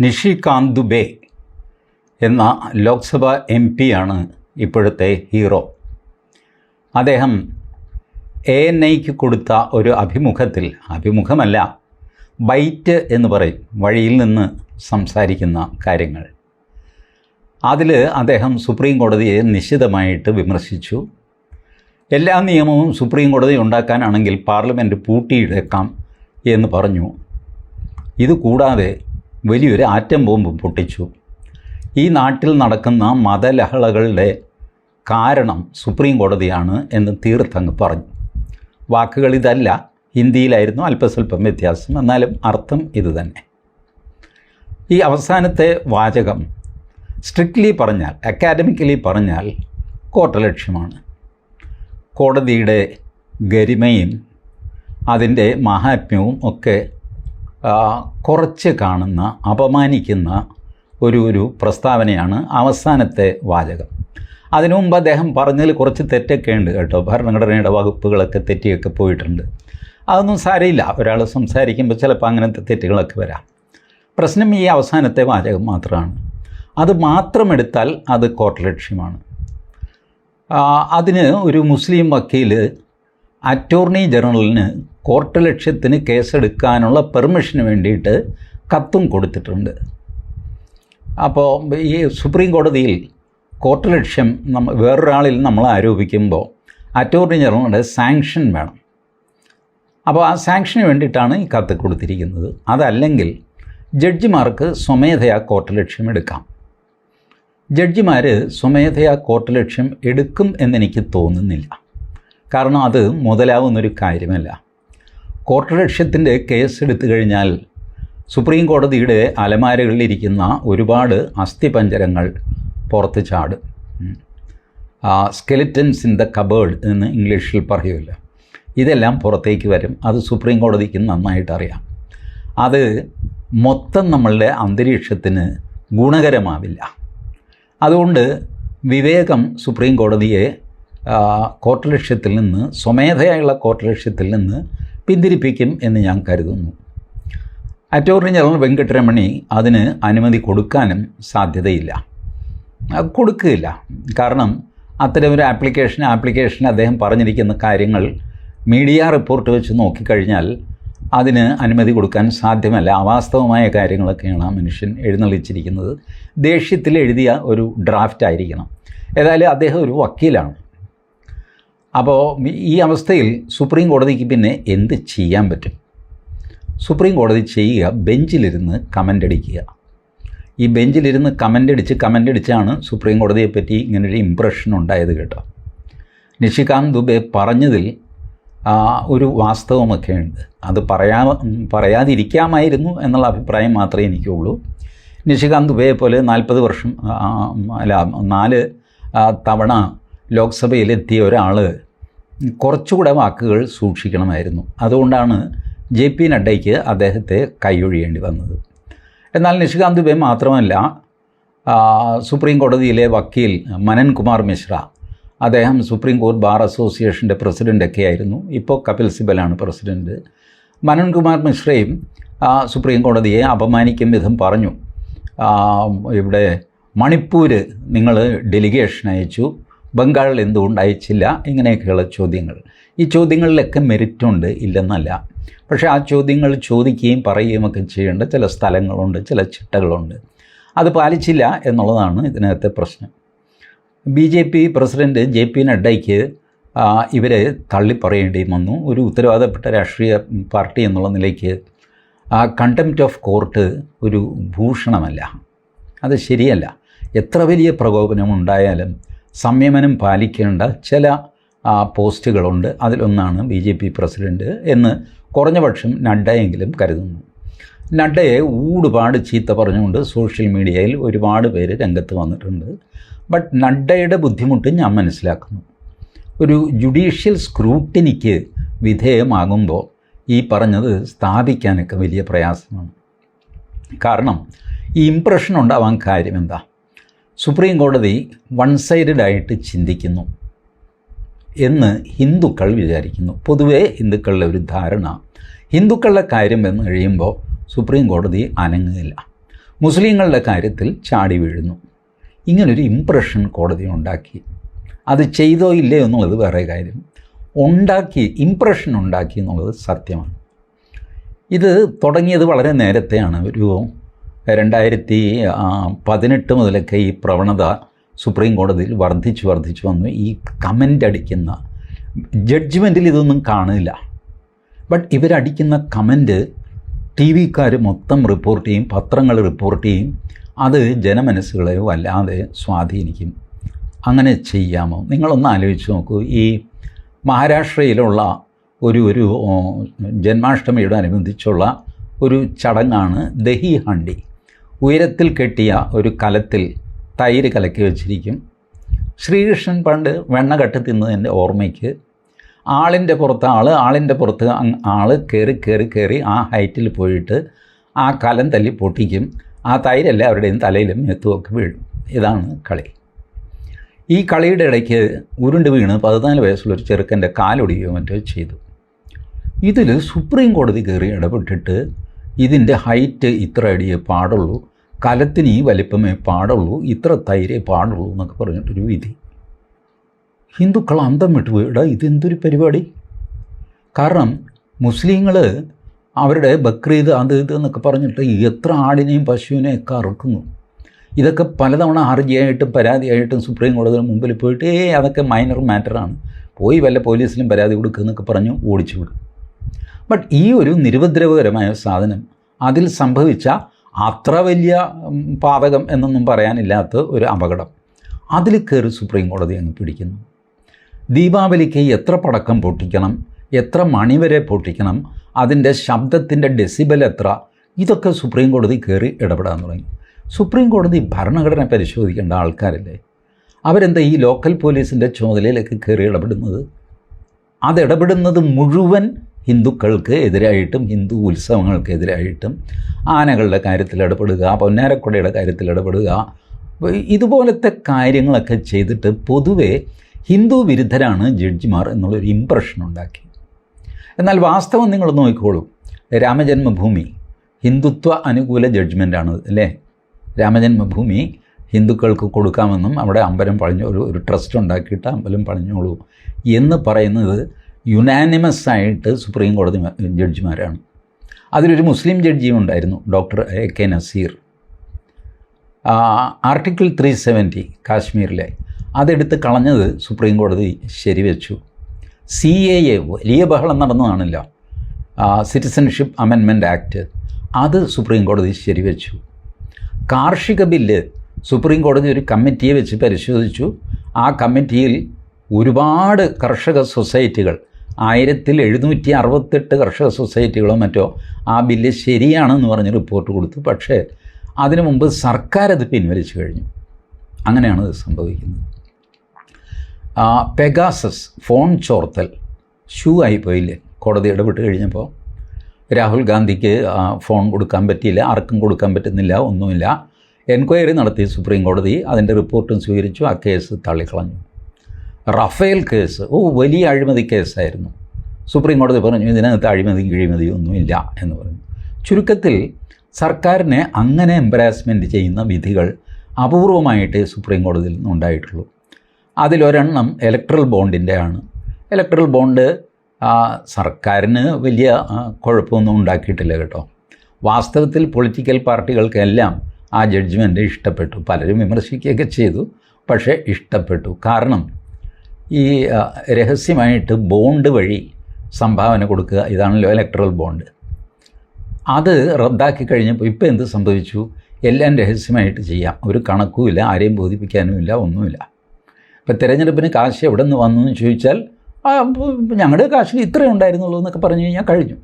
നിഷികാന്ത് ദുബെ എന്ന ലോക്സഭ എം പിയാണ് ഇപ്പോഴത്തെ ഹീറോ. അദ്ദേഹം എ എൻ ഐക്ക് കൊടുത്ത ഒരു അഭിമുഖത്തിൽ അഭിമുഖമല്ല ബൈറ്റ് എന്ന് പറയും വഴിയിൽ നിന്ന് സംസാരിക്കുന്ന കാര്യങ്ങൾ. അതിൽ അദ്ദേഹം സുപ്രീം കോടതിയെ നിശ്ചിതമായിട്ട് വിമർശിച്ചു. എല്ലാ നിയമവും സുപ്രീം കോടതി ഉണ്ടാക്കാനാണെങ്കിൽ പാർലമെന്റ് പൂട്ടിയിടേക്കാം എന്ന് പറഞ്ഞു. ഇത് കൂടാതെ വലിയൊരു ആറ്റം ബോംബ് പൊട്ടിച്ചു. ഈ നാട്ടിൽ നടക്കുന്ന മതലഹളകളുടെ കാരണം സുപ്രീം കോടതിയാണ് എന്ന് തീർത്തങ്ങ് പറഞ്ഞു. വാക്കുകൾ ഇതല്ല. ഹിന്ദിയിലായിരുന്നു അല്പസ്വല്പം വ്യത്യാസം. എന്നാലും അർത്ഥം ഇതുതന്നെ ഈ അവസാനത്തെ വാചകം സ്ട്രിക്ട്ലി പറഞ്ഞാൽ അക്കാഡമിക്കലി പറഞ്ഞാൽ കോട്ടലക്ഷ്യമാണ് കോടതിയുടെ ഗരിമയും അതിന്റെ മഹാത്മ്യവും ഒക്കെ കുറച്ച് കാണുന്ന അപമാനിക്കുന്ന ഒരു ഒരു പ്രസ്താവനയാണ് അവസാനത്തെ വാചകം. അതിനു മുമ്പ് അദ്ദേഹം പറഞ്ഞതിൽ കുറച്ച് തെറ്റൊക്കെ ഉണ്ട് കേട്ടോ. ഭരണഘടനയുടെ വകുപ്പുകളൊക്കെ തെറ്റിയൊക്കെ പോയിട്ടുണ്ട്. അതൊന്നും സാരമില്ല. ഒരാൾ സംസാരിക്കുമ്പോൾ ചിലപ്പോൾ അങ്ങനത്തെ തെറ്റുകളൊക്കെ വരാം. പ്രശ്നം ഈ അവസാനത്തെ വാചകം മാത്രമാണ്. അത് മാത്രം എടുത്താൽ അത് കോട്ടലക്ഷ്യമാണ് അതിന് ഒരു മുസ്ലിം വക്കീൽ അറ്റോർണി ജനറലിന് കോർട്ട് ലക്ഷ്യത്തിന് കേസെടുക്കാനുള്ള പെർമിഷന് വേണ്ടിയിട്ട് കത്തും കൊടുത്തിട്ടുണ്ട്. അപ്പോൾ ഈ സുപ്രീം കോടതിയിൽ കോർട്ട് ലക്ഷ്യം നമ്മ വേറൊരാളിൽ നമ്മൾ ആരോപിക്കുമ്പോൾ അറ്റോർണി ജനറലിന്റെ സാങ്ഷൻ വേണം. അപ്പോൾ ആ സാങ്ഷന് വേണ്ടിയിട്ടാണ് ഈ കത്ത് കൊടുത്തിരിക്കുന്നത്. അതല്ലെങ്കിൽ ജഡ്ജിമാർക്ക് സ്വമേധയാ കോർട്ട് ലക്ഷ്യം എടുക്കാം. ജഡ്ജിമാർ സ്വമേധയാ കോർട്ട് ലക്ഷ്യം എടുക്കും എന്നെനിക്ക് തോന്നുന്നില്ല. കാരണം അത് മുതലാവുന്നൊരു കാര്യമല്ല. കോർട്ട് ലക്ഷ്യത്തിന്റെ കേസ് എടുത്തു കഴിഞ്ഞാൽ സുപ്രീം കോടതിയുടെ അലമാരകളിലിരിക്കുന്ന ഒരുപാട് അസ്ഥിപഞ്ജരങ്ങൾ പുറത്ത് ചാടും. സ്കെലിറ്റൻസ് ഇൻ ദ കബേർഡ് എന്ന് ഇംഗ്ലീഷിൽ പറയൂല ഇതെല്ലാം പുറത്തേക്ക് വരും. അത് സുപ്രീം കോടതിക്ക് നന്നായിട്ട് അറിയാം. അത് മൊത്തം നമ്മളുടെ അന്തരീക്ഷത്തിന് ഗുണകരമാവില്ല. അതുകൊണ്ട് വിവേകം സുപ്രീം കോടതിയെ കോർട്ട് ലക്ഷ്യത്തിൽ നിന്ന് സ്വമേധയായുള്ള കോർട്ട് ലക്ഷ്യത്തിൽ നിന്ന് പിന്തിരിപ്പിക്കും എന്ന് ഞാൻ കരുതുന്നു. അറ്റോർണി ജനറൽ വെങ്കട്ടരമണി അതിന് അനുമതി കൊടുക്കാനും സാധ്യതയില്ല. കൊടുക്കുകയില്ല. കാരണം അത്തരം ഒരു ആപ്ലിക്കേഷൻ ആപ്ലിക്കേഷൻ അദ്ദേഹം പറഞ്ഞിരിക്കുന്ന കാര്യങ്ങൾ മീഡിയ റിപ്പോർട്ട് വെച്ച് നോക്കിക്കഴിഞ്ഞാൽ അതിന് അനുമതി കൊടുക്കാൻ സാധ്യമല്ല. അവാസ്തവമായ കാര്യങ്ങളൊക്കെയാണ് ആ മനുഷ്യൻ എഴുന്നള്ളിച്ചിരിക്കുന്നത്. ദേഷ്യത്തിൽ എഴുതിയ ഒരു ഡ്രാഫ്റ്റ് ആയിരിക്കണം ഏതായാലും അദ്ദേഹം ഒരു വക്കീലാണ്. അപ്പോൾ ഈ അവസ്ഥയിൽ സുപ്രീം കോടതിക്ക് പിന്നെ എന്ത് ചെയ്യാൻ പറ്റും? സുപ്രീം കോടതി ചെയ്യുക ബെഞ്ചിലിരുന്ന് കമന്റ് അടിക്കുക. ഈ ബെഞ്ചിലിരുന്ന് കമന്റ് അടിച്ച് കമന്റ് അടിച്ചാണ് സുപ്രീം കോടതിയെപ്പറ്റി ഇങ്ങനൊരു ഇമ്പ്രഷൻ ഉണ്ടായത് കേട്ടോ. നിഷികാന്ത് ദുബെ പറഞ്ഞതിൽ ഒരു വാസ്തവമൊക്കെ ഉണ്ട്. അത് പറയാ പറയാതിരിക്കാമായിരുന്നു എന്നുള്ള അഭിപ്രായം മാത്രമേ എനിക്കുള്ളൂ. നിഷികാന്ത് ദുബയെ പോലെ നാൽപ്പത് വർഷം അല്ല നാല് തവണ ലോക്സഭയിലെത്തിയ ഒരാൾ കുറച്ചുകൂടെ വാക്കുകൾ സൂക്ഷിക്കണമായിരുന്നു. അതുകൊണ്ടാണ് ജെ പി നഡ്ഡയ്ക്ക് അദ്ദേഹത്തെ കൈയൊഴിയേണ്ടി വന്നത്. എന്നാൽ നിഷികാന്ത് ദുബെ മാത്രമല്ല സുപ്രീം കോടതിയിലെ വക്കീൽ മനൻ കുമാർ മിശ്ര അദ്ദേഹം സുപ്രീം കോർട്ട് ബാർ അസോസിയേഷന്റെ പ്രസിഡന്റൊക്കെ ആയിരുന്നു. ഇപ്പോൾ കപിൽ സിബലാണ് പ്രസിഡന്റ് മനൻ കുമാർ മിശ്രയും സുപ്രീം കോടതിയെ അപമാനിക്കും വിധം പറഞ്ഞു. ഇവിടെ മണിപ്പൂർ നിങ്ങൾ ഡെലിഗേഷൻ അയച്ചു. ബംഗാളിൽ എന്തുകൊണ്ട് അയച്ചില്ല? ഇങ്ങനെയൊക്കെയുള്ള ചോദ്യങ്ങൾ. ഈ ചോദ്യങ്ങളിലൊക്കെ മെറിറ്റുണ്ട് ഇല്ലെന്നല്ല. പക്ഷേ ആ ചോദ്യങ്ങൾ ചോദിക്കുകയും പറയുകയും ഒക്കെ ചെയ്യേണ്ട ചില സ്ഥലങ്ങളുണ്ട് ചില ചിട്ടകളുണ്ട്. അത് പാലിച്ചില്ല എന്നുള്ളതാണ് ഇതിനകത്തെ പ്രശ്നം. B J P president J P നഡ്ഡയ്ക്ക് ഇവരെ തള്ളിപ്പറയേണ്ടി വന്നു. ഒരു ഉത്തരവാദപ്പെട്ട രാഷ്ട്രീയ പാർട്ടി എന്നുള്ള നിലയ്ക്ക് ആ കണ്ടംപ്റ്റ് ഓഫ് കോർട്ട് ഒരു ഭൂഷണമല്ല. അത് ശരിയല്ല. എത്ര വലിയ പ്രകോപനം ഉണ്ടായാലും സംയമനം പാലിക്കേണ്ട ചില പോസ്റ്റുകളുണ്ട്. അതിലൊന്നാണ് ബി ജെ പി പ്രസിഡന്റ് എന്ന് കുറഞ്ഞപക്ഷം നഡ്ഡയെങ്കിലും കരുതുന്നു. നഡ്ഡയെ ഊടുപാട് ചീത്ത പറഞ്ഞുകൊണ്ട് സോഷ്യൽ മീഡിയയിൽ ഒരുപാട് പേര് രംഗത്ത് വന്നിട്ടുണ്ട്. ബട്ട് നഡ്ഡയുടെ ബുദ്ധിമുട്ട് ഞാൻ മനസ്സിലാക്കുന്നു. ഒരു ജുഡീഷ്യൽ സ്ക്രൂട്ടിനിക്ക് വിധേയമാകുമ്പോൾ ഈ പറഞ്ഞത് സ്ഥാപിക്കാനൊക്കെ വലിയ പ്രയാസമാണ്. കാരണം ഈ ഇംപ്രഷൻ ഉണ്ടാവാൻ കാര്യം എന്താ? സുപ്രീം കോടതി വൺ സൈഡഡ് ആയിട്ട് ചിന്തിക്കുന്നു എന്ന് ഹിന്ദുക്കൾ വിചാരിക്കുന്നു. പൊതുവേ ഹിന്ദുക്കളുടെ ഒരു ധാരണ ഹിന്ദുക്കളുടെ കാര്യം എന്ന് കഴിയുമ്പോൾ സുപ്രീം കോടതി അനങ്ങുകയില്ല. മുസ്ലിങ്ങളുടെ കാര്യത്തിൽ ചാടി വീഴുന്നു. ഇങ്ങനൊരു ഇംപ്രഷൻ കോടതി ഉണ്ടാക്കി. അത് ചെയ്തോ ഇല്ലയോ എന്നുള്ളത് വേറെ കാര്യം. ഉണ്ടാക്കി ഇംപ്രഷൻ ഉണ്ടാക്കി എന്നുള്ളത് സത്യമാണ്. ഇത് തുടങ്ങിയത് വളരെ നേരത്തെയാണ് ഒരു രണ്ടായിരത്തി പതിനെട്ട് മുതലൊക്കെ ഈ പ്രവണത സുപ്രീം കോടതിയിൽ വർദ്ധിച്ച് വർദ്ധിച്ച് വന്നു. ഈ കമന്റ് അടിക്കുന്ന ജഡ്ജ്മെന്റിൽ ഇതൊന്നും കാണില്ല. ബട്ട് ഇവരടിക്കുന്ന കമന്റ് ടി വിക്കാർ മൊത്തം റിപ്പോർട്ട് ചെയ്യും പത്രങ്ങൾ റിപ്പോർട്ട് ചെയ്യും. അത് ജനമനസ്സുകളെ വല്ലാതെ സ്വാധീനിക്കും. അങ്ങനെ ചെയ്യാമോ? നിങ്ങളൊന്ന് ആലോചിച്ച് നോക്കൂ. ഈ മഹാരാഷ്ട്രയിലുള്ള ഒരു ഒരു ജന്മാഷ്ടമിയോടനുബന്ധിച്ചുള്ള ഒരു ചടങ്ങാണ് ദഹി ഹണ്ടി. ഉയരത്തിൽ കെട്ടിയ ഒരു കലത്തിൽ തൈര് കലക്കി വെച്ചിരിക്കും. ശ്രീകൃഷ്ണൻ പണ്ട് വെണ്ണ കെട്ടി തിന്നതിന്റെ ഓർമ്മയ്ക്ക്. ആളിന്റെ പുറത്ത് ആൾ ആളിന്റെ പുറത്ത് ആൾ കയറി കയറി കയറി ആ ഹൈറ്റിൽ പോയിട്ട് ആ കലം തല്ലി പൊട്ടിക്കും. ആ തൈരല്ല എല്ലാവരുടെയും തലയിലും മെത്തുമൊക്കെ വീഴും. ഇതാണ് കളി. ഈ കളിയുടെ ഇടയ്ക്ക് ഉരുണ്ട് വീണ് പതിനാല് വയസ്സുള്ളൊരു ചെറുക്കന്റെ കാലൊടിയോ മറ്റോ ചെയ്തു. ഇതിൽ സുപ്രീം കോടതി കയറി ഇടപെട്ടിട്ട് ഇതിന്റെ ഹൈറ്റ് ഇത്ര അടിയേ പാടുള്ളൂ. കലത്തിന് ഈ വലിപ്പമേ പാടുള്ളൂ. ഇത്ര തൈരേ പാടുള്ളൂ എന്നൊക്കെ പറഞ്ഞിട്ടൊരു വിധി. ഹിന്ദുക്കൾ അന്തം വിട്ടു വീടാ ഇതെന്തൊരു പരിപാടി? കാരണം മുസ്ലിങ്ങൾ അവരുടെ ബക്രീദ് അത് ഇത് എന്നൊക്കെ പറഞ്ഞിട്ട് എത്ര ആടിനെയും പശുവിനെയും ഒക്കെ അറുക്കുന്നു. ഇതൊക്കെ പലതവണ ഹർജിയായിട്ടും പരാതിയായിട്ടും സുപ്രീം കോടതിയുടെ മുമ്പിൽ പോയിട്ട് ഏ അതൊക്കെ മൈനർ മാറ്ററാണ് പോയി വല്ല പോലീസിലും പരാതി കൊടുക്കുക എന്നൊക്കെ പറഞ്ഞു ഓടിച്ചു വിടും. ബട്ട് ഈ ഒരു നിരുപദ്രവകരമായ സാധനം അതിൽ സംഭവിച്ച അത്ര വലിയ പാതകം എന്നൊന്നും പറയാനില്ലാത്ത ഒരു അപകടം. അതിൽ കയറി സുപ്രീം കോടതി അങ്ങ് പിടിക്കുന്നു. ദീപാവലിക്ക് എത്ര പടക്കം പൊട്ടിക്കണം എത്ര മണിവരെ പൊട്ടിക്കണം അതിന്റെ ശബ്ദത്തിന്റെ ഡെസിബൽ എത്ര ഇതൊക്കെ സുപ്രീം കോടതി കയറി ഇടപെടാൻ തുടങ്ങി. സുപ്രീം കോടതി ഭരണഘടന പരിശോധിക്കേണ്ട ആൾക്കാരല്ലേ? അവരെന്താ ഈ ലോക്കൽ പോലീസിന്റെ ചുമതലയിലേക്ക് കയറി ഇടപെടുന്നത്? അതിടപെടുന്നത് മുഴുവൻ ഹിന്ദുക്കൾക്ക് എതിരായിട്ടും ഹിന്ദു ഉത്സവങ്ങൾക്ക് എതിരായിട്ടും ആനകളുടെ കാര്യത്തിൽ ഇടപെടുക പൊന്നാരക്കുടയുടെ കാര്യത്തിൽ ഇടപെടുക ഇതുപോലത്തെ കാര്യങ്ങളൊക്കെ ചെയ്തിട്ട് പൊതുവേ ഹിന്ദു വിരുദ്ധരാണ് ജഡ്ജിമാർ എന്നുള്ളൊരു ഇമ്പ്രഷൻ ഉണ്ടാക്കി. എന്നാൽ വാസ്തവം നിങ്ങൾ നോക്കിക്കോളൂ. രാമജന്മഭൂമി ഹിന്ദുത്വ അനുകൂല ജഡ്ജ്മെന്റാണ് അല്ലേ? രാമജന്മഭൂമി ഹിന്ദുക്കൾക്ക് കൊടുക്കാമെന്നും അവിടെ അമ്പലം പണിഞ്ഞു ഒരു ഒരു ട്രസ്റ്റ് ഉണ്ടാക്കിയിട്ട് അമ്പലം പണിഞ്ഞോളൂ എന്ന് പറയുന്നത് യുനാനിമസ് ആയിട്ട് സുപ്രീം കോടതി ജഡ്ജിമാരാണ്. അതിലൊരു മുസ്ലിം ജഡ്ജിയും ഉണ്ടായിരുന്നു doctor A K Nazeer. Article three seventy കാശ്മീരിലെ അതെടുത്ത് കളഞ്ഞത് സുപ്രീം കോടതി ശരിവെച്ചു. സി എ എ വലിയ ബഹളം നടന്നതാണല്ലോ. സിറ്റിസൺഷിപ്പ് അമെൻമെന്റ് ആക്ട്. അത് സുപ്രീം കോടതി ശരിവെച്ചു. കാർഷിക ബില്ല് സുപ്രീം കോടതി ഒരു കമ്മിറ്റിയെ വെച്ച് പരിശോധിച്ചു. ആ കമ്മിറ്റിയിൽ ഒരുപാട് കർഷക സൊസൈറ്റികൾ ആയിരത്തിൽ എഴുന്നൂറ്റി അറുപത്തെട്ട് കർഷക സൊസൈറ്റികളോ മറ്റോ ആ ബില്ല് ശരിയാണെന്ന് പറഞ്ഞ് റിപ്പോർട്ട് കൊടുത്തു. പക്ഷേ അതിനു മുമ്പ് സർക്കാർ അത് പിൻവലിച്ചു കഴിഞ്ഞു. അങ്ങനെയാണ് ഇത് സംഭവിക്കുന്നത്. പെഗാസസ് ഫോൺ ചോർത്തൽ ഷൂ ആയിപ്പോയില്ലേ? കോടതി ഇടപെട്ട് കഴിഞ്ഞപ്പോൾ രാഹുൽ ഗാന്ധിക്ക് ഫോൺ കൊടുക്കാൻ പറ്റിയില്ല ആർക്കും കൊടുക്കാൻ പറ്റുന്നില്ല ഒന്നുമില്ല. എൻക്വയറി നടത്തി സുപ്രീം കോടതി അതിന്റെ റിപ്പോർട്ടും സ്വീകരിച്ചു ആ കേസ് തള്ളിക്കളഞ്ഞു. Rafale case. ഓ വലിയ അഴിമതി കേസായിരുന്നു. സുപ്രീം കോടതി പറഞ്ഞു ഇതിനകത്ത് അഴിമതി കിഴിമതിയൊന്നുമില്ല എന്ന് പറഞ്ഞു. ചുരുക്കത്തിൽ സർക്കാരിനെ അങ്ങനെ എംബറാസ്മെന്റ് ചെയ്യുന്ന വിധികൾ അപൂർവമായിട്ടേ സുപ്രീം കോടതിയിൽ നിന്നുണ്ടായിട്ടുള്ളൂ അതിലൊരെണ്ണം ഇലക്ട്രൽ ബോണ്ടിന്റെ ആണ്. ഇലക്ട്രൽ ബോണ്ട് സർക്കാരിന് വലിയ കുഴപ്പമൊന്നും ഉണ്ടാക്കിയിട്ടില്ല കേട്ടോ. വാസ്തവത്തിൽ പൊളിറ്റിക്കൽ പാർട്ടികൾക്കെല്ലാം ആ ജഡ്ജ്മെന്റ് ഇഷ്ടപ്പെട്ടു. പലരും വിമർശിക്കുകയൊക്കെ ചെയ്തു പക്ഷേ ഇഷ്ടപ്പെട്ടു. കാരണം ഈ രഹസ്യമായിട്ട് ബോണ്ട് വഴി സംഭാവന കൊടുക്കുക ഇതാണല്ലോ ഇലക്ട്രൽ ബോണ്ട് അത് റദ്ദാക്കി കഴിഞ്ഞപ്പോൾ ഇപ്പോൾ എന്ത് സംഭവിച്ചു? എല്ലാം രഹസ്യമായിട്ട് ചെയ്യാം. ഒരു കണക്കുമില്ല ആരെയും ബോധിപ്പിക്കാനുമില്ല ഒന്നുമില്ല. ഇപ്പോൾ തിരഞ്ഞെടുപ്പിന് കാശ് എവിടെ നിന്ന് വന്നു എന്ന് ചോദിച്ചാൽ ഞങ്ങളുടെ കാശിൽ ഇത്രയേ ഉണ്ടായിരുന്നുള്ളൂ എന്നൊക്കെ പറഞ്ഞു കഴിഞ്ഞാൽ കഴിഞ്ഞു.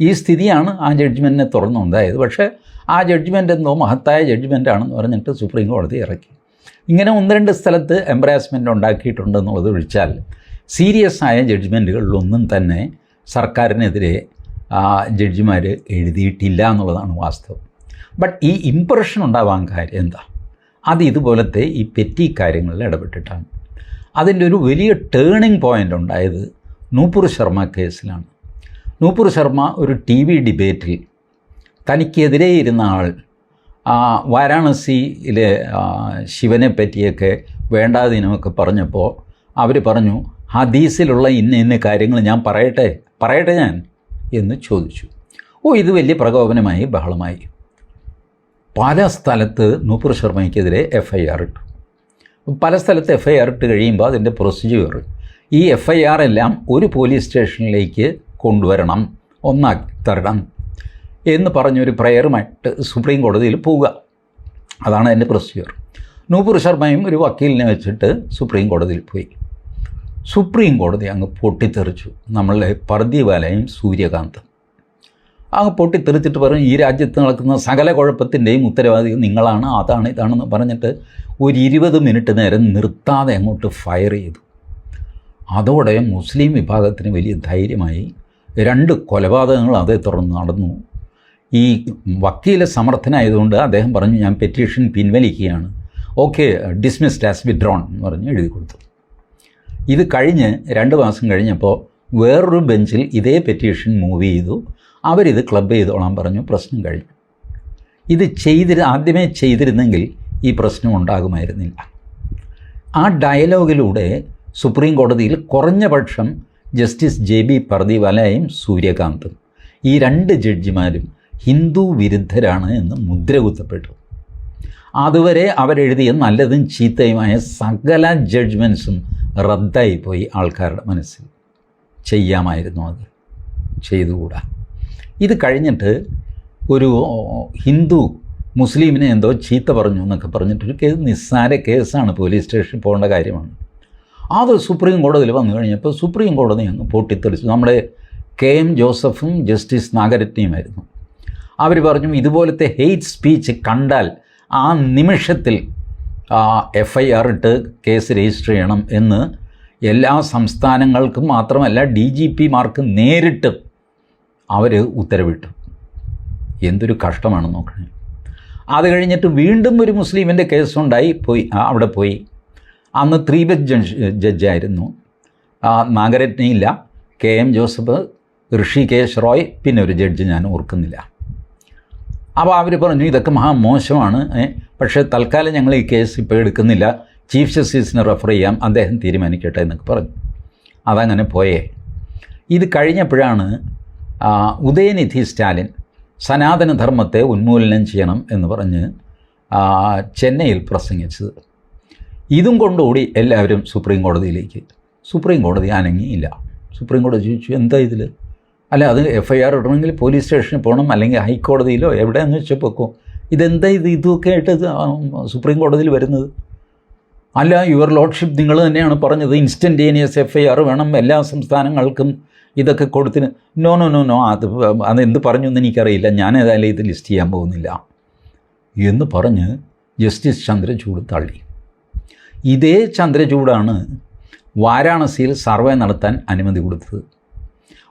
ഈ സ്ഥിതിയാണ് ആ ജഡ്ജ്മെന്റിനെ തുറന്നുണ്ടായത് പക്ഷേ ആ ജഡ്ജ്മെന്റ് എന്തോ മഹത്തായ ജഡ്ജ്മെന്റ് ആണെന്ന് പറഞ്ഞിട്ട് സുപ്രീം കോടതി ഇറക്കി. ഇങ്ങനെ ഒന്ന് രണ്ട് സ്ഥലത്ത് എംബ്രാസ്മെന്റ് ഉണ്ടാക്കിയിട്ടുണ്ടെന്നുള്ളത് ഒഴിച്ചാൽ സീരിയസ് ആയ ജഡ്ജ്മെന്റുകളിലൊന്നും തന്നെ സർക്കാരിനെതിരെ ജഡ്ജിമാർ എഴുതിയിട്ടില്ല എന്നുള്ളതാണ് വാസ്തവം. ബട്ട് ഈ ഇമ്പ്രഷൻ ഉണ്ടാവാൻ കാര്യം എന്താ? അത് ഇതുപോലത്തെ ഈ പെറ്റി കാര്യങ്ങളിൽ ഇടപെട്ടിട്ടാണ്. അതിന്റെ ഒരു വലിയ ടേണിംഗ് പോയിന്റ് ഉണ്ടായത് നൂപുർ ശർമ്മ കേസിലാണ്. നൂപുർ ശർമ്മ ഒരു ടി വി ഡിബേറ്റിൽ തനിക്കെതിരെ ഇരുന്ന ആൾ വാരാണസിയിലെ ശിവനെ പറ്റിയൊക്കെ വേണ്ടാതിനൊക്കെ പറഞ്ഞപ്പോൾ അവർ പറഞ്ഞു ഹദീസിലുള്ള ഇന്ന ഇന്ന കാര്യങ്ങൾ ഞാൻ പറയട്ടെ പറയട്ടെ ഞാൻ എന്ന് ചോദിച്ചു. ഓ ഇത് വലിയ പ്രകോപനമായി ബഹളമായി. പല സ്ഥലത്ത് നൂപ്പുർ ശർമ്മയ്ക്കെതിരെ എഫ് ഐ ആർ ഇട്ടു. പല സ്ഥലത്ത് എഫ് ഐ ആർ ഇട്ട് കഴിയുമ്പോൾ അതിന്റെ പ്രൊസീജിയർ ഈ എഫ് ഐ ആർ എല്ലാം ഒരു പോലീസ് സ്റ്റേഷനിലേക്ക് കൊണ്ടുവരണം ഒന്നാക്കി തരണം. എന്ന് പറഞ്ഞൊരു പ്രയറുമായിട്ട് സുപ്രീം കോടതിയിൽ പോവുക. അതാണ് എന്റെ പ്രൊസീജിയർ നൂപുർ ശർമ്മയും ഒരു വക്കീലിനെ വെച്ചിട്ട് സുപ്രീം കോടതിയിൽ പോയി. സുപ്രീം കോടതി അങ്ങ് പൊട്ടിത്തെറിച്ചു. നമ്മളുടെ പർദീവാലയും സൂര്യകാന്ത്. അങ്ങ് പൊട്ടിത്തെറിച്ചിട്ട് പറഞ്ഞു ഈ രാജ്യത്ത് നടക്കുന്ന സകല കുഴപ്പത്തിന്റെയും ഉത്തരവാദി നിങ്ങളാണ്. അതാണ് ഇതാണെന്ന് പറഞ്ഞിട്ട് ഒരു ഇരുപത് മിനിറ്റ് നേരം നിർത്താതെ അങ്ങോട്ട് ഫയർ ചെയ്തു. അതോടെ മുസ്ലിം വിഭാഗത്തിന് വലിയ ധൈര്യമായി രണ്ട് കൊലപാതകങ്ങൾ അതേ തുടർന്ന് നടന്നു. ഈ വക്കീല സമർത്ഥനായതുകൊണ്ട് അദ്ദേഹം പറഞ്ഞു ഞാൻ പെറ്റീഷൻ പിൻവലിക്കുകയാണ്. ഓക്കെ ഡിസ്മിസ്ഡ് ആസ് വിഡ്രോൺ എന്ന് പറഞ്ഞ് എഴുതി കൊടുത്തു. ഇത് കഴിഞ്ഞ് രണ്ട് മാസം കഴിഞ്ഞപ്പോൾ വേറൊരു ബെഞ്ചിൽ ഇതേ പെറ്റീഷൻ മൂവ് ചെയ്തു. അവരിത് ക്ലബ് ചെയ്തോളാൻ പറഞ്ഞു. പ്രശ്നം കഴിഞ്ഞു. ഇത് ചെയ്തിരു ആദ്യമേ ചെയ്തിരുന്നെങ്കിൽ ഈ പ്രശ്നം ഉണ്ടാകുമായിരുന്നില്ല. ആ ഡയലോഗിലൂടെ സുപ്രീം കോടതിയിൽ കുറഞ്ഞ പക്ഷം ജസ്റ്റിസ് ജെ ബി പർദിവാലയും സൂര്യകാന്തും ഈ രണ്ട് ജഡ്ജിമാരും ഹിന്ദു വിരുദ്ധരാണ് എന്ന് മുദ്ര കുത്തപ്പെട്ടു അതുവരെ അവരെഴുതിയ നല്ലതും ചീത്തയുമായ സകല ജഡ്ജ്മെൻസും റദ്ദായിപ്പോയി ആൾക്കാരുടെ മനസ്സിൽ. ചെയ്യാമായിരുന്നു അത്. ചെയ്തുകൂടാ. ഇത് കഴിഞ്ഞിട്ട് ഒരു ഹിന്ദു മുസ്ലിമിനെ എന്തോ ചീത്ത പറഞ്ഞു എന്നൊക്കെ പറഞ്ഞിട്ടൊരു കേസ് നിസ്സാര കേസാണ് പോലീസ് സ്റ്റേഷനിൽ പോകേണ്ട കാര്യമാണ്. അത് സുപ്രീം കോടതിയിൽ വന്നു കഴിഞ്ഞപ്പോൾ സുപ്രീം കോടതി അങ്ങ് പൊട്ടിത്തെറിച്ചു. നമ്മുടെ കെ എം ജോസഫും ജസ്റ്റിസ് നാഗരത്നയുമായിരുന്നു. അവർ പറഞ്ഞു ഇതുപോലത്തെ ഹെയ്റ്റ് സ്പീച്ച് കണ്ടാൽ ആ നിമിഷത്തിൽ എഫ് ഐ ആർ ഇട്ട് കേസ് രജിസ്റ്റർ ചെയ്യണം എന്ന് എല്ലാ സംസ്ഥാനങ്ങൾക്കും മാത്രമല്ല ഡി ജി പിമാർക്ക് നേരിട്ട് അവർ ഉത്തരവിട്ടു. എന്തൊരു കഷ്ടമാണ് നോക്കണേ. അത് കഴിഞ്ഞിട്ട് വീണ്ടും ഒരു മുസ്ലിമിന്റെ കേസുണ്ടായി പോയി അവിടെ പോയി. അന്ന് ത്രീ ബെഞ്ച് ജഡ്ജ് ജഡ്ജായിരുന്നു. നാഗരത്നയില്ല K M Joseph Hrishikesh Roy പിന്നെ ഒരു ജഡ്ജ് ഞാൻ ഓർക്കുന്നില്ല. അപ്പോൾ അവർ പറഞ്ഞു ഇതൊക്കെ മഹാമോശമാണ്. പക്ഷേ തൽക്കാലം ഞങ്ങൾ ഈ കേസ് ഇപ്പോൾ എടുക്കുന്നില്ല. ചീഫ് ജസ്റ്റിസിനെ റെഫർ ചെയ്യാം. അദ്ദേഹം തീരുമാനിക്കട്ടെ എന്നൊക്കെ പറഞ്ഞു. അതങ്ങനെ പോയേ. ഇത് കഴിഞ്ഞപ്പോഴാണ് ഉദയനിധി സ്റ്റാലിൻ സനാതനധർമ്മത്തെ ഉന്മൂലനം ചെയ്യണം എന്ന് പറഞ്ഞ് ചെന്നൈയിൽ പ്രസംഗിച്ചത്. ഇതും കൊണ്ടുകൂടി എല്ലാവരും സുപ്രീം കോടതിയിലേക്ക്. സുപ്രീം കോടതി അനങ്ങിയില്ല. സുപ്രീം കോടതി ചോദിച്ചു എന്താ ഇതിൽ അല്ല അത് എഫ് ഐ ആർ ഇടണമെങ്കിൽ പോലീസ് സ്റ്റേഷനിൽ പോകണം അല്ലെങ്കിൽ ഹൈക്കോടതിയിലോ എവിടെയെന്ന് വെച്ചാൽ പൊക്കോ. ഇതെന്താ ഇത് ഇതൊക്കെ ആയിട്ട് സുപ്രീം കോടതിയിൽ വരുന്നത്? അല്ല യുവർ ലോഡ്ഷിപ്പ് നിങ്ങൾ തന്നെയാണ് പറഞ്ഞത് ഇൻസ്റ്റന്റേനിയസ് എഫ് ഐ ആർ വേണം എല്ലാ സംസ്ഥാനങ്ങൾക്കും ഇതൊക്കെ കൊടുത്തിന്. നോ നോ നോ നോ അത് അത് എന്ത് പറഞ്ഞു എന്ന് എനിക്കറിയില്ല ഞാൻ ഏതായാലും ഇത് ലിസ്റ്റ് ചെയ്യാൻ പോകുന്നില്ല. എന്ന് പറഞ്ഞ് ജസ്റ്റിസ് ചന്ദ്രചൂഡ് തള്ളി. ഇതേ ചന്ദ്രചൂഡാണ് വാരാണസിയിൽ സർവേ നടത്താൻ അനുമതി കൊടുത്തത്.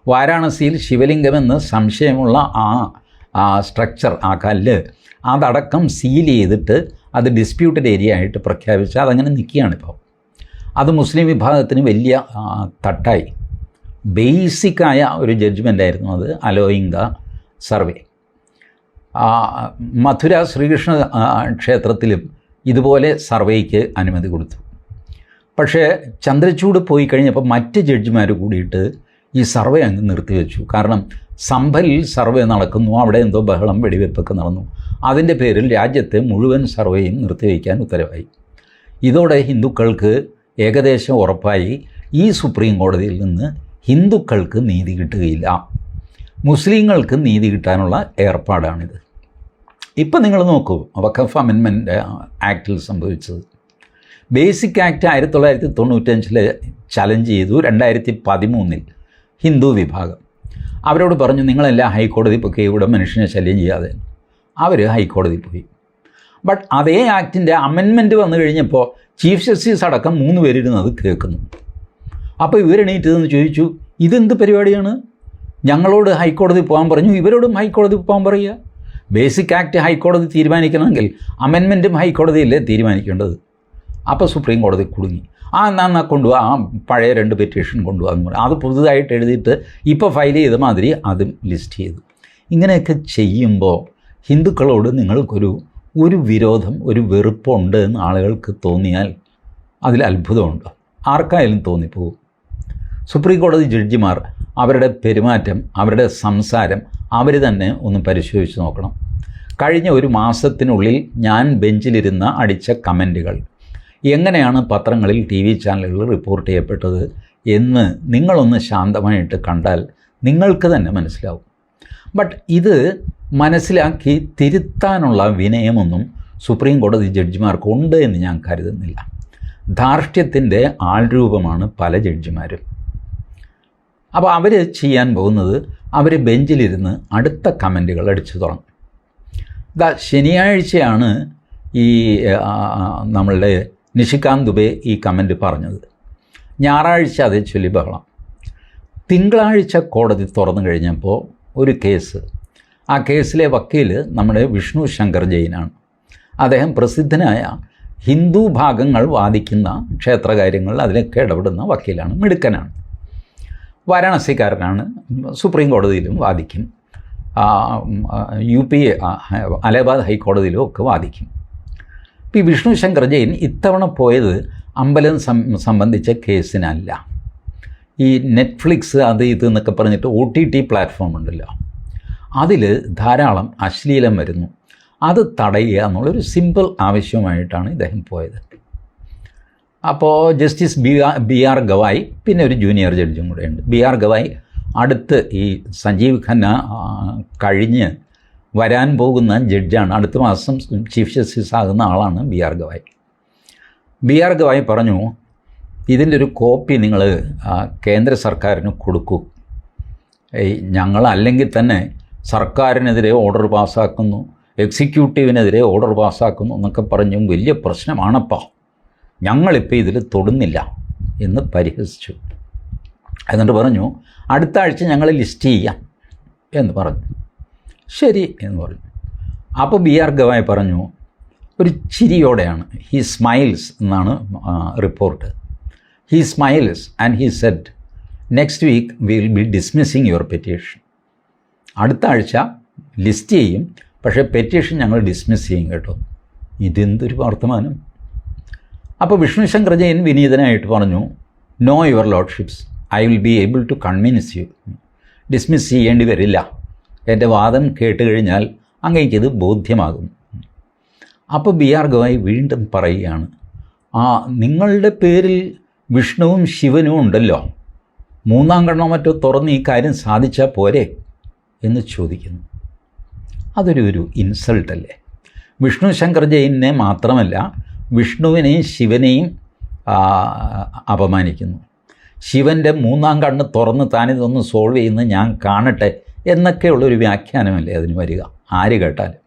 വാരാണസിയിൽ ശിവലിംഗമെന്ന് സംശയമുള്ള ആ സ്ട്രക്ചർ ആ കല്ല് അതടക്കം സീൽ ചെയ്തിട്ട് അത് ഡിസ്പ്യൂട്ടഡ് ഏരിയ ആയിട്ട് പ്രഖ്യാപിച്ച് അതങ്ങനെ നിൽക്കുകയാണിപ്പോൾ അത് മുസ്ലിം വിഭാഗത്തിന് വലിയ തട്ടായി. ബേസിക്കായ ഒരു ജഡ്ജ്മെന്റ് ആയിരുന്നു അത് allowing the survey Mathura Srikrishna ക്ഷേത്രത്തിലും ഇതുപോലെ സർവേക്ക് അനുമതി കൊടുത്തു. പക്ഷേ ചന്ദ്രചൂട് പോയി കഴിഞ്ഞപ്പോൾ മറ്റ് ജഡ്ജിമാർ കൂടിയിട്ട് ഈ സർവേ അങ്ങ് നിർത്തിവെച്ചു. കാരണം സംഭലിൽ സർവേ നടക്കുന്നു അവിടെ എന്തോ ബഹളം വെടിവെപ്പൊക്കെ നടന്നു. അതിന്റെ പേരിൽ രാജ്യത്തെ മുഴുവൻ സർവേയും നിർത്തിവെക്കാൻ ഉത്തരവായി. ഇതോടെ ഹിന്ദുക്കൾക്ക് ഏകദേശം ഉറപ്പായി ഈ സുപ്രീം കോടതിയിൽ നിന്ന് ഹിന്ദുക്കൾക്ക് നീതി കിട്ടുകയില്ല. മുസ്ലിങ്ങൾക്ക് നീതി കിട്ടാനുള്ള ഏർപ്പാടാണിത്. ഇപ്പം നിങ്ങൾ നോക്കൂ വഖഫ് അമെൻമെന്റ് ആക്റ്റിൽ സംഭവിച്ചത്. ബേസിക് ആക്ട് ആയിരത്തി തൊള്ളായിരത്തി തൊണ്ണൂറ്റഞ്ചിൽ ചലഞ്ച് ചെയ്തു രണ്ടായിരത്തി പതിമൂന്നിൽ. ഹിന്ദു വിഭാഗം. അവരോട് പറഞ്ഞു നിങ്ങളെല്ലാം ഹൈക്കോടതി പൊക്കെ ഇവിടെ മനുഷ്യനെ ശല്യം ചെയ്യാതെ. അവർ ഹൈക്കോടതി പോയി. ബട്ട് അതേ ആക്ടിന്റെ അമെൻമെന്റ് വന്നു കഴിഞ്ഞപ്പോൾ ചീഫ് ജസ്റ്റിസ് അടക്കം മൂന്ന് പേരിരുന്നത് കേൾക്കുന്നു. അപ്പോൾ ഇവരെണീറ്റ് നിന്ന് ചോദിച്ചു ഇതെന്ത് പരിപാടിയാണ്? ഞങ്ങളോട് ഹൈക്കോടതി പോകാൻ പറഞ്ഞു ഇവരോടും ഹൈക്കോടതി പോകാൻ പറയുക. ബേസിക് ആക്ട് ഹൈക്കോടതി തീരുമാനിക്കണമെങ്കിൽ അമെൻമെന്റും ഹൈക്കോടതിയല്ലേ തീരുമാനിക്കേണ്ടത്? അപ്പോൾ സുപ്രീം കോടതി കുടുങ്ങി. ആ എന്നാ എന്നാൽ കൊണ്ടുപോകാം ആ പഴയ രണ്ട് പെറ്റീഷൻ കൊണ്ടുപോകാന്ന് പറഞ്ഞു. അത് പുതുതായിട്ട് എഴുതിയിട്ട് ഇപ്പോൾ ഫയൽ ചെയ്ത മാതിരി അതും ലിസ്റ്റ് ചെയ്തു. ഇങ്ങനെയൊക്കെ ചെയ്യുമ്പോൾ ഹിന്ദുക്കളോട് നിങ്ങൾക്കൊരു ഒരു വിരോധം ഒരു വെറുപ്പുണ്ട് എന്ന് ആളുകൾക്ക് തോന്നിയാൽ അതിൽ അത്ഭുതമുണ്ട്. ആർക്കായാലും തോന്നിപ്പോകും. സുപ്രീം കോടതി ജഡ്ജിമാർ അവരുടെ പെരുമാറ്റം അവരുടെ സംസാരം അവർ തന്നെ ഒന്ന് പരിശോധിച്ച് നോക്കണം. കഴിഞ്ഞ ഒരു മാസത്തിനുള്ളിൽ ഞാൻ ബെഞ്ചിലിരുന്ന അടിച്ച കമന്റുകൾ എങ്ങനെയാണ് പത്രങ്ങളിൽ ടി വി ചാനലുകളിൽ റിപ്പോർട്ട് ചെയ്യപ്പെട്ടത് എന്ന് നിങ്ങളൊന്ന് ശാന്തമായിട്ട് കണ്ടാൽ നിങ്ങൾക്ക് തന്നെ മനസ്സിലാവും. ബട്ട് ഇത് മനസ്സിലാക്കി തിരുത്താനുള്ള വിനയമൊന്നും സുപ്രീം കോടതി ജഡ്ജിമാർക്ക് ഉണ്ട് എന്ന് ഞാൻ കരുതുന്നില്ല. ധാർഷ്ട്യത്തിന്റെ ആൾരൂപമാണ് പല ജഡ്ജിമാരും അപ്പോൾ അവർ ചെയ്യാൻ പോകുന്നത് അവർ ബെഞ്ചിലിരുന്ന് അടുത്ത കമന്റുകൾ അടിച്ചു തുടങ്ങും. ഇതാ ശനിയാഴ്ചയാണ് ഈ നമ്മളുടെ നിഷികാന്ത് ദുബെ ഈ കമന്റ് പറഞ്ഞത്. ഞായറാഴ്ച അതേ ചൊല്ലി ബഹളം. തിങ്കളാഴ്ച കോടതി തുറന്നു കഴിഞ്ഞപ്പോൾ ഒരു കേസ്. ആ കേസിലെ വക്കീൽ നമ്മുടെ വിഷ്ണു ശങ്കർ ജെയിനാണ്. അദ്ദേഹം പ്രസിദ്ധനായ ഹിന്ദു ഭാഗങ്ങൾ വാദിക്കുന്ന ക്ഷേത്രകാര്യങ്ങളിൽ അതിലൊക്കെ ഇടപെടുന്ന വക്കീലാണ് മിടുക്കനാണ്. വാരാണസിക്കാരനാണ് സുപ്രീം കോടതിയിലും വാദിക്കും. യു പി അലഹബാദ് ഹൈക്കോടതിയിലും ഒക്കെ വാദിക്കും. ഈ വിഷ്ണു ശങ്കർ ജെയിൻ ഇത്തവണ പോയത് അമ്പലം സംബന്ധിച്ച കേസിനല്ല. ഈ നെറ്റ്ഫ്ലിക്സ് അത് ഇത് എന്നൊക്കെ പറഞ്ഞിട്ട് ഒ ടി ടി പ്ലാറ്റ്ഫോം ഉണ്ടല്ലോ. അതിൽ ധാരാളം അശ്ലീലം വരുന്നു. അത് തടയുക എന്നുള്ളൊരു സിമ്പിൾ ആവശ്യമായിട്ടാണ് ഇദ്ദേഹം പോയത്. അപ്പോൾ justice B R B R Gavai പിന്നെ ഒരു ജൂനിയർ ജഡ്ജും കൂടെ ഉണ്ട്. ബി ആർ ഗവായി അടുത്ത് ഈ സഞ്ജീവ് ഖന്ന കഴിഞ്ഞ് വരാൻ പോകുന്ന ജഡ്ജാണ്. അടുത്ത മാസം ചീഫ് ജസ്റ്റിസ് ആകുന്ന ആളാണ് B R Gavai. B R Gavai പറഞ്ഞു ഇതിന്റെ ഒരു കോപ്പി നിങ്ങൾ കേന്ദ്ര സർക്കാരിന് കൊടുക്കൂ. ഞങ്ങൾ അല്ലെങ്കിൽ തന്നെ സർക്കാരിനെതിരെ ഓർഡർ പാസ്സാക്കുന്നു എക്സിക്യൂട്ടീവിനെതിരെ ഓർഡർ പാസ്സാക്കുന്നു എന്നൊക്കെ പറഞ്ഞു വലിയ പ്രശ്നമാണപ്പോൾ ഞങ്ങളിപ്പോൾ ഇതിൽ തൊടുന്നില്ല എന്ന് പരിഹസിച്ചു. എന്നിട്ട് പറഞ്ഞു അടുത്ത ആഴ്ച ഞങ്ങൾ ലിസ്റ്റ് ചെയ്യാം എന്ന് പറഞ്ഞു. ശരി എന്ന് പറഞ്ഞു. അപ്പോൾ ബി ആർ ഗവായ് പറഞ്ഞു ഒരു ചിരിയോടെയാണ്. ഹി സ്മൈൽസ് എന്നാണ് report he smiles and he said next week will be dismissing your petition അടുത്ത ആഴ്ച ലിസ്റ്റ് ചെയ്യും. പക്ഷേ പെറ്റീഷൻ ഞങ്ങൾ ഡിസ്മിസ് ചെയ്യും കേട്ടോ. ഇതെന്തൊരു വർത്തമാനം. അപ്പോൾ വിഷ്ണു ശങ്കർ ജയൻ വിനീതനായിട്ട് പറഞ്ഞു no your lordships I will be able to convince you dismiss ചെയ്യേണ്ടി വരില്ല. എന്റെ വാദം കേട്ട് കഴിഞ്ഞാൽ അങ്ങേക്കിത് ബോധ്യമാകും. അപ്പോൾ ബി ആർ ഗവായി വീണ്ടും പറയുകയാണ് ആ നിങ്ങളുടെ പേരിൽ വിഷ്ണുവും ശിവനും ഉണ്ടല്ലോ. മൂന്നാം കണ്ണോ മറ്റോ തുറന്ന് ഈ കാര്യം സാധിച്ചാൽ പോരെ എന്ന് ചോദിക്കുന്നു. അതൊരു ഒരു ഇൻസൾട്ടല്ലേ വിഷ്ണു ശങ്കർ ജയിനെ മാത്രമല്ല വിഷ്ണുവിനെയും ശിവനെയും അപമാനിക്കുന്നു. ശിവന്റെ മൂന്നാം കണ്ണ് തുറന്ന് താനിതൊന്ന് സോൾവ് ചെയ്യുന്നത് ഞാൻ കാണട്ടെ എന്നൊക്കെയുള്ളൊരു വ്യാഖ്യാനമല്ലേ അതിന് വരിക? ആര് കേട്ടാലും.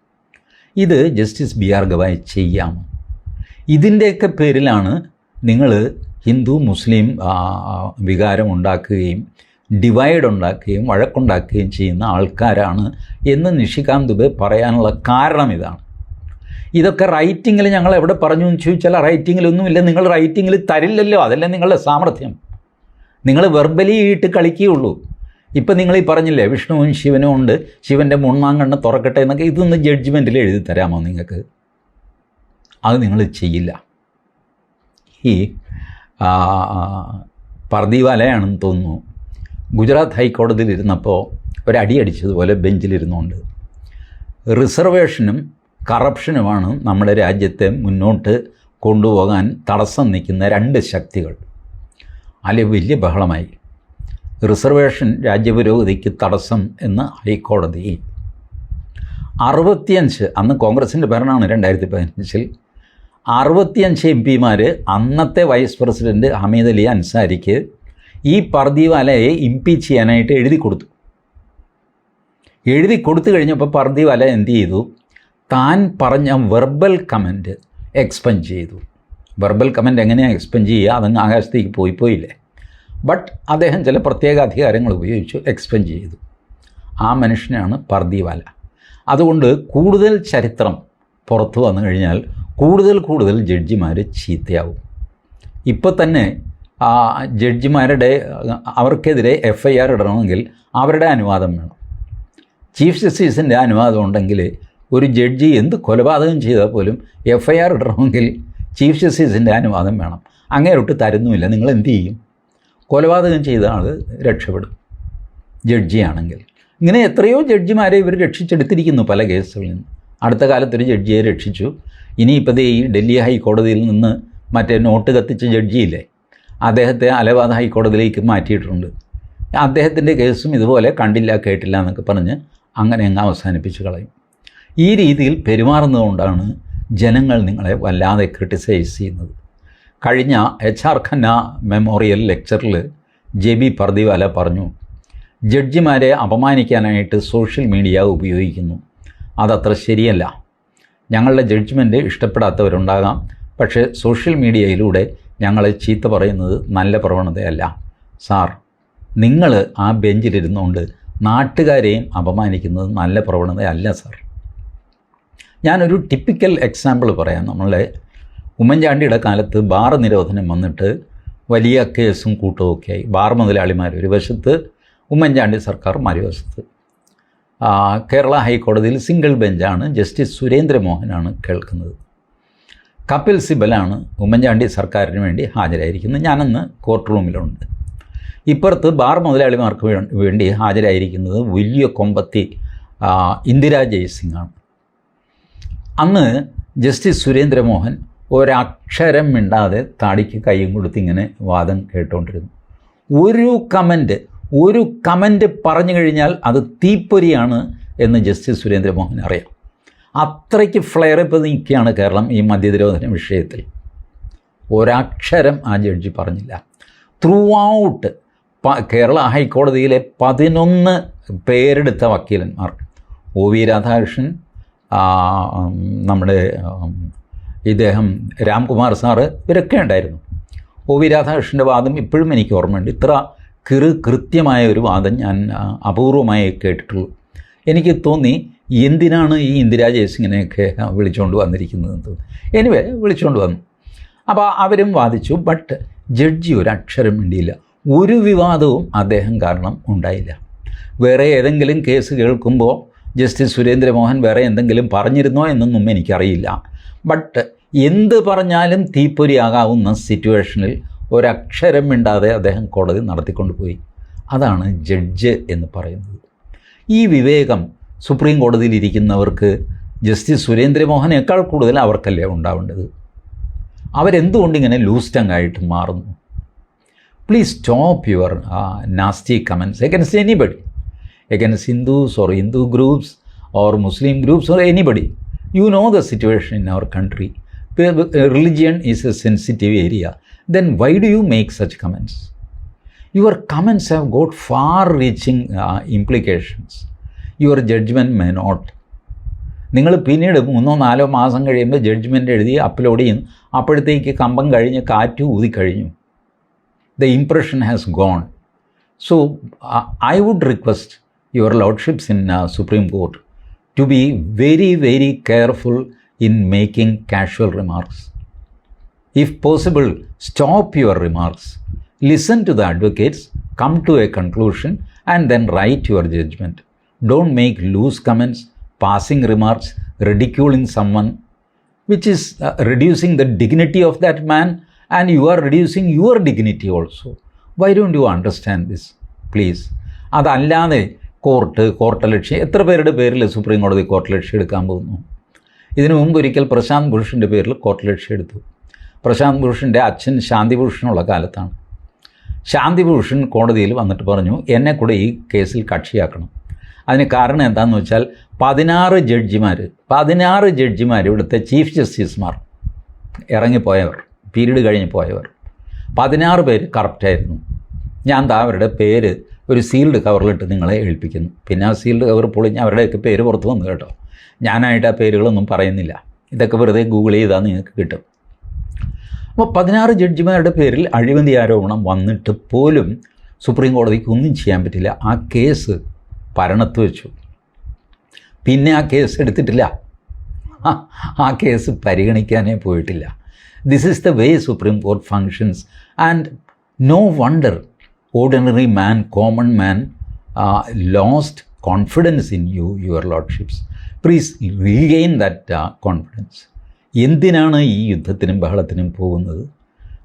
ഇത് ജസ്റ്റിസ് ബി ആർ ഗവായ് ചെയ്യാം. ഇതിന്റെയൊക്കെ പേരിലാണ് നിങ്ങൾ ഹിന്ദു മുസ്ലിം വികാരം ഉണ്ടാക്കുകയും ഡിവൈഡ് ഉണ്ടാക്കുകയും വഴക്കുണ്ടാക്കുകയും ചെയ്യുന്ന ആൾക്കാരാണ് എന്ന് നിഷികാന്ത് ദുബെ പറയാനുള്ള കാരണം ഇതാണ്. ഇതൊക്കെ റൈറ്റിങ്ങിൽ ഞങ്ങൾ എവിടെ പറഞ്ഞു എന്ന് ചോദിച്ചാൽ റൈറ്റിങ്ങിലൊന്നുമില്ല. നിങ്ങൾ റൈറ്റിങ്ങിൽ തരില്ലല്ലോ. അതല്ലേ നിങ്ങളുടെ സാമർഥ്യം. നിങ്ങൾ വെർബലി ഇട്ട് കളിക്കുകയുള്ളൂ. ഇപ്പം നിങ്ങൾ ഈ പറഞ്ഞില്ലേ വിഷ്ണുവും ശിവനും ഉണ്ട് ശിവന്റെ മുൺമാങ്കണ്ണ കണ്ണ് തുറക്കട്ടെ എന്നൊക്കെ ഇതൊന്ന് ജഡ്ജ്മെന്റിൽ എഴുതി തരാമോ നിങ്ങൾക്ക്? അത് നിങ്ങൾ ചെയ്യില്ല. ഈ പർദീവാലയാണെന്ന് തോന്നുന്നു. ഗുജറാത്ത് ഹൈക്കോടതിയിൽ ഇരുന്നപ്പോൾ ഒരടി അടിച്ചതുപോലെ ബെഞ്ചിലിരുന്നുകൊണ്ട്. റിസർവേഷനും കറപ്ഷനുമാണ് നമ്മുടെ രാജ്യത്തെ മുന്നോട്ട് കൊണ്ടുപോകാൻ തടസ്സം നിൽക്കുന്ന രണ്ട് ശക്തികൾ. അല്ലെ വലിയ ബഹളമായി. റിസർവേഷൻ രാജ്യപുരോഗതിക്ക് തടസ്സം എന്ന് ഹൈക്കോടതി. അറുപത്തിയഞ്ച് അന്ന് കോൺഗ്രസിന്റെ ഭരണമാണ് രണ്ടായിരത്തി പതിനഞ്ചിൽ അറുപത്തിയഞ്ച് എം പിമാർ അന്നത്തെ വൈസ് പ്രസിഡന്റ് ഹമീദ് അലി അൻസാരിക്ക് ഈ പർദീവാലയെ ഇംപീച്ച് ചെയ്യാനായിട്ട് എഴുതി കൊടുത്തു. എഴുതി കൊടുത്തു കഴിഞ്ഞപ്പോൾ പർദീവാല എന്ത് ചെയ്തു? താൻ പറഞ്ഞ വെർബൽ കമന്റ് എക്സ്പെൻഡ് ചെയ്തു. വെർബൽ കമന്റ് എങ്ങനെയാണ് എക്സ്പെൻഡ് ചെയ്യുക? അതങ്ങ് ആകാശത്തേക്ക് പോയി പോയില്ലേ? ബട്ട് അദ്ദേഹം ചില പ്രത്യേക അധികാരങ്ങൾ ഉപയോഗിച്ചു എക്സ്പെൻഡ് ചെയ്തു. ആ മനുഷ്യനാണ് പർദീവാല. അതുകൊണ്ട് കൂടുതൽ ചരിത്രം പുറത്തു വന്നു കഴിഞ്ഞാൽ കൂടുതൽ കൂടുതൽ ജഡ്ജിമാർ ചീത്തയാവും. ഇപ്പോൾ തന്നെ ആ ജഡ്ജിമാരുടെ അവർക്കെതിരെ എഫ് ഐ ആർ ഇടണമെങ്കിൽ അവരുടെ അനുവാദം വേണം. ചീഫ് ജസ്റ്റിസിന്റെ അനുവാദം ഉണ്ടെങ്കിൽ ഒരു ജഡ്ജി എന്ത് കൊലപാതകം ചെയ്താൽ പോലും എഫ് ഐ ആർ ഇടണമെങ്കിൽ ചീഫ് ജസ്റ്റിസിന്റെ അനുവാദം വേണം. അങ്ങേരൊട്ട് തരുന്നുമില്ല. നിങ്ങൾ എന്ത് ചെയ്യും? കൊലപാതകം ചെയ്ത ആൾ രക്ഷപ്പെടും. ജഡ്ജിയാണെങ്കിൽ. ഇങ്ങനെ എത്രയോ ജഡ്ജിമാരെ ഇവർ രക്ഷിച്ചെടുത്തിരിക്കുന്നു പല കേസുകളിൽ നിന്ന്. അടുത്ത കാലത്തൊരു ജഡ്ജിയെ രക്ഷിച്ചു. ഇനിയിപ്പോൾ ദേ ഈ ഡൽഹി ഹൈക്കോടതിയിൽ നിന്ന് മറ്റേ നോട്ട് കത്തിച്ച ജഡ്ജിയില്ലേ? അദ്ദേഹത്തെ അലഹബാദ് ഹൈക്കോടതിയിലേക്ക് മാറ്റിയിട്ടുണ്ട്. അദ്ദേഹത്തിന്റെ കേസും ഇതുപോലെ കണ്ടില്ല കേട്ടില്ല എന്നൊക്കെ പറഞ്ഞ് അങ്ങനെ അങ്ങ് അവസാനിപ്പിച്ച് കളയും. ഈ രീതിയിൽ പെരുമാറുന്നതുകൊണ്ടാണ് ജനങ്ങൾ നിങ്ങളെ വല്ലാതെ ക്രിട്ടിസൈസ് ചെയ്യുന്നത്. കഴിഞ്ഞ എച്ച് ആർ ഖന്ന മെമ്മോറിയൽ ലെക്ചറിൽ ജെ ബി പർദിവാല പറഞ്ഞു ജഡ്ജിമാരെ അപമാനിക്കാനായിട്ട് സോഷ്യൽ മീഡിയ ഉപയോഗിക്കുന്നു. അതത്ര ശരിയല്ല. ഞങ്ങളുടെ ജഡ്ജ്മെന്റ് ഇഷ്ടപ്പെടാത്തവരുണ്ടാകാം. പക്ഷേ സോഷ്യൽ മീഡിയയിലൂടെ ഞങ്ങളെ ചീത്ത പറയുന്നത് നല്ല പ്രവണതയല്ല. സാർ നിങ്ങൾ ആ ബെഞ്ചിലിരുന്നുകൊണ്ട് നാട്ടുകാരെയും അപമാനിക്കുന്നത് നല്ല പ്രവണതയല്ല സാർ. ഞാനൊരു ടിപ്പിക്കൽ എക്സാമ്പിൾ പറയാം. നമ്മളെ ഉമ്മൻചാണ്ടിയുടെ കാലത്ത് ബാർ നിരോധനം വന്നിട്ട് വലിയ കേസും ആയി. ബാർ മുതലാളിമാർ ഒരു വശത്ത് ഉമ്മൻചാണ്ടി സർക്കാർ മറുവശത്ത് കേരള ഹൈക്കോടതിയിൽ സിംഗിൾ ബെഞ്ചാണ് ജസ്റ്റിസ് സുരേന്ദ്രമോഹനാണ് കേൾക്കുന്നത്. കപിൽ സിബലാണ് ഉമ്മൻചാണ്ടി സർക്കാരിന് വേണ്ടി ഹാജരായിരിക്കുന്നത്. ഞാനന്ന് കോർട്ട് റൂമിലുണ്ട് ഇപ്പുറത്ത് ബാർ മുതലാളിമാർക്ക് വേണ്ടി ഹാജരായിരിക്കുന്നത് വലിയ കൊമ്പത്തി ഇന്ദിരാ ജയ്സിംഗാണ് അന്ന് ജസ്റ്റിസ് സുരേന്ദ്രമോഹൻ ഒരക്ഷരം മിണ്ടാതെ താടിക്ക് കൈയും കൊടുത്ത് ഇങ്ങനെ വാദം കേട്ടുകൊണ്ടിരുന്നു ഒരു കമന്റ് ഒരു കമന്റ് പറഞ്ഞു കഴിഞ്ഞാൽ അത് തീപ്പൊരിയാണ് എന്ന് ജസ്റ്റിസ് സുരേന്ദ്രമോഹൻ അറിയാം. അത്രയ്ക്ക് ഫ്ലെയർ ഇപ്പോൾ നിൽക്കുകയാണ് കേരളം ഈ മദ്യനിരോധന വിഷയത്തിൽ. ഒരക്ഷരം ആ ജഡ്ജി പറഞ്ഞില്ല. ത്രൂ ഔട്ട് കേരള ഹൈക്കോടതിയിലെ പതിനൊന്ന് പേരെടുത്ത വക്കീലന്മാർ. ഒ വി രാധാകൃഷ്ണൻ നമ്മുടെ ഇദ്ദേഹം രാംകുമാർ സാറ് ഇവരൊക്കെ ഉണ്ടായിരുന്നു. ഒ വി രാധാകൃഷ്ണന്റെ വാദം ഇപ്പോഴും എനിക്ക് ഓർമ്മയുണ്ട്. ഇത്ര കിറു കൃത്യമായ ഒരു വാദം ഞാൻ അപൂർവമായി കേട്ടിട്ടുള്ളൂ. എനിക്ക് തോന്നി എന്തിനാണ് ഈ ഇന്ദിരാ ജയസിങ്ങിനെയൊക്കെ വിളിച്ചുകൊണ്ട് വന്നിരിക്കുന്നതെന്ന് തോന്നി. എനിവേ വിളിച്ചുകൊണ്ട് വന്നു. അപ്പോൾ അവരും വാദിച്ചു ബട്ട് ജഡ്ജി ഒരു അക്ഷരം വേണ്ടിയില്ല ഒരു വിവാദവും അദ്ദേഹം കാരണം ഉണ്ടായില്ല. വേറെ ഏതെങ്കിലും കേസ് കേൾക്കുമ്പോൾ ജസ്റ്റിസ് സുരേന്ദ്രമോഹൻ വേറെ എന്തെങ്കിലും പറഞ്ഞിരുന്നോ എന്നൊന്നും എനിക്കറിയില്ല. ബട്ട് എന്ത് പറഞ്ഞാലും തീപ്പൊരിയാകാവുന്ന സിറ്റുവേഷനിൽ ഒരക്ഷരം മിണ്ടാതെ അദ്ദേഹം കോടതി നടത്തിക്കൊണ്ട് പോയി അതാണ് ജഡ്ജ് എന്ന് പറയുന്നത്. ഈ വിവേകം സുപ്രീം കോടതിയിൽ ഇരിക്കുന്നവർക്ക് ജസ്റ്റിസ് സുരേന്ദ്രമോഹനേക്കാൾ കൂടുതൽ അവർക്കല്ലേ ഉണ്ടാവേണ്ടത്? അവരെന്തുകൊണ്ട് ഇങ്ങനെ ലൂസ് ടങ് ആയിട്ട് മാറുന്നു? Please stop your nasty comments against anybody against Hindus or Hindu groups or Muslim groups or anybody you know the situation in our country religion is a sensitive area then why do you make such comments your comments have got far reaching implications your judgement may not നിങ്ങൾ പിന്നീട് മൂന്നോ നാലോ മാസം കഴിയുമ്പോൾ judgement എഴുതി upload ചെയ്യും അപ്പോഴത്തേക്ക് കമ്പം കഴിഞ്ഞ് കാറ്റ് ഊതിക്കഴിഞ്ഞു the impression has gone so I would request your lordships in supreme court To be very very careful in making casual remarks If possible, stop your remarks, listen to the advocates, come to a conclusion, and then write your judgment. Don't make loose comments, passing remarks, ridiculing someone, which is uh, reducing the dignity of that man, and you are reducing your dignity also. Why don't you understand this? Please. അതല്ലാതെ court court ലക്ഷ്യം എത്ര പേരുടെ പേരിൽ supreme കോടതി court ലക്ഷ്യം എടുക്കാൻ പോകുന്നു? ഇതിനു മുമ്പ് ഒരിക്കൽ പ്രശാന്ത് ഭൂഷന്റെ പേരിൽ കോർട്ട് ലക്ഷ്യം എടുത്തു. പ്രശാന്ത് ഭൂഷന്റെ അച്ഛൻ ശാന്തിഭൂഷണുള്ള കാലത്താണ്. ശാന്തിഭൂഷൺ കോടതിയിൽ വന്നിട്ട് പറഞ്ഞു എന്നെ കൂടെ ഈ കേസിൽ കക്ഷിയാക്കണം. അതിന് കാരണം എന്താണെന്ന് വെച്ചാൽ പതിനാറ് ജഡ്ജിമാർ പതിനാറ് ജഡ്ജിമാർ ഇവിടുത്തെ ചീഫ് ജസ്റ്റിസുമാർ ഇറങ്ങിപ്പോയവർ പീരീഡ് കഴിഞ്ഞ് പോയവർ. പതിനാറ് പേര് കറപ്റ്റായിരുന്നു ഞാൻ താ അവരുടെ പേര് ഒരു സീൽഡ് കവറിലിട്ട് നിങ്ങളെ ഏൽപ്പിക്കുന്നു. പിന്നെ ആ സീൽഡ് കവർ പൊളിഞ്ഞ് അവരുടെയൊക്കെ പേര് പുറത്ത് വന്നു കേട്ടോ. ഞാനായിട്ട് ആ പേരുകളൊന്നും പറയുന്നില്ല. ഇതൊക്കെ വെറുതെ ഗൂഗിൾ ചെയ്താൽ നിങ്ങൾക്ക് കിട്ടും. അപ്പോൾ പതിനാറ് ജഡ്ജിമാരുടെ പേരിൽ അഴിമതി ആരോപണം വന്നിട്ട് പോലും സുപ്രീം കോടതിക്ക് ഒന്നും ചെയ്യാൻ പറ്റില്ല. ആ കേസ് ഭരണത്ത് വെച്ചു. പിന്നെ ആ കേസ് എടുത്തിട്ടില്ല. ആ, കേസ് പരിഗണിക്കാനേ പോയിട്ടില്ല. This is the way supreme court functions and no wonder ordinary man common man lost confidence in you your lordships please regain that confidence എന്തിനാണ് ഈ യുദ്ധത്തിനും ബഹളത്തിനും പോകുന്നത്?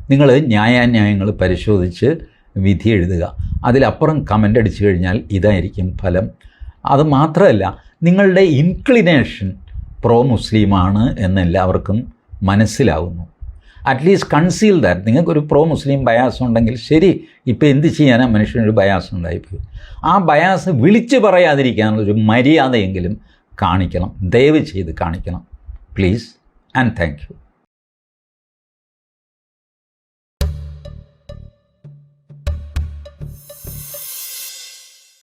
നിങ്ങൾ ന്യായാന്യായങ്ങൾ പരിശോധിച്ച് വിധി എഴുതുക. അതിലപ്പുറം കമന്റ് അടിച്ചു കഴിഞ്ഞാൽ ഇതായിരിക്കും ഫലം. അത് മാത്രമല്ല നിങ്ങളുടെ ഇൻക്ലിനേഷൻ പ്രോ മുസ്ലിമാണ് എന്നെല്ലാവർക്കും മനസ്സിലാവുന്നു. അറ്റ്ലീസ്റ്റ് കൺസീൽ ദാറ്റ് നിങ്ങൾക്കൊരു പ്രോ മുസ്ലിം ബയാസ് ഉണ്ടെങ്കിൽ ശരി ഇപ്പോൾ എന്ത് ചെയ്യാനാ മനുഷ്യനൊരു ബയാസ് ഉണ്ടായിപ്പോയി. ആ ബയാസ് വിളിച്ചു പറയാതിരിക്കാനുള്ളൊരു മര്യാദയെങ്കിലും കാണിക്കണം. ദയവ് ചെയ്ത് കാണിക്കണം. Please and thank you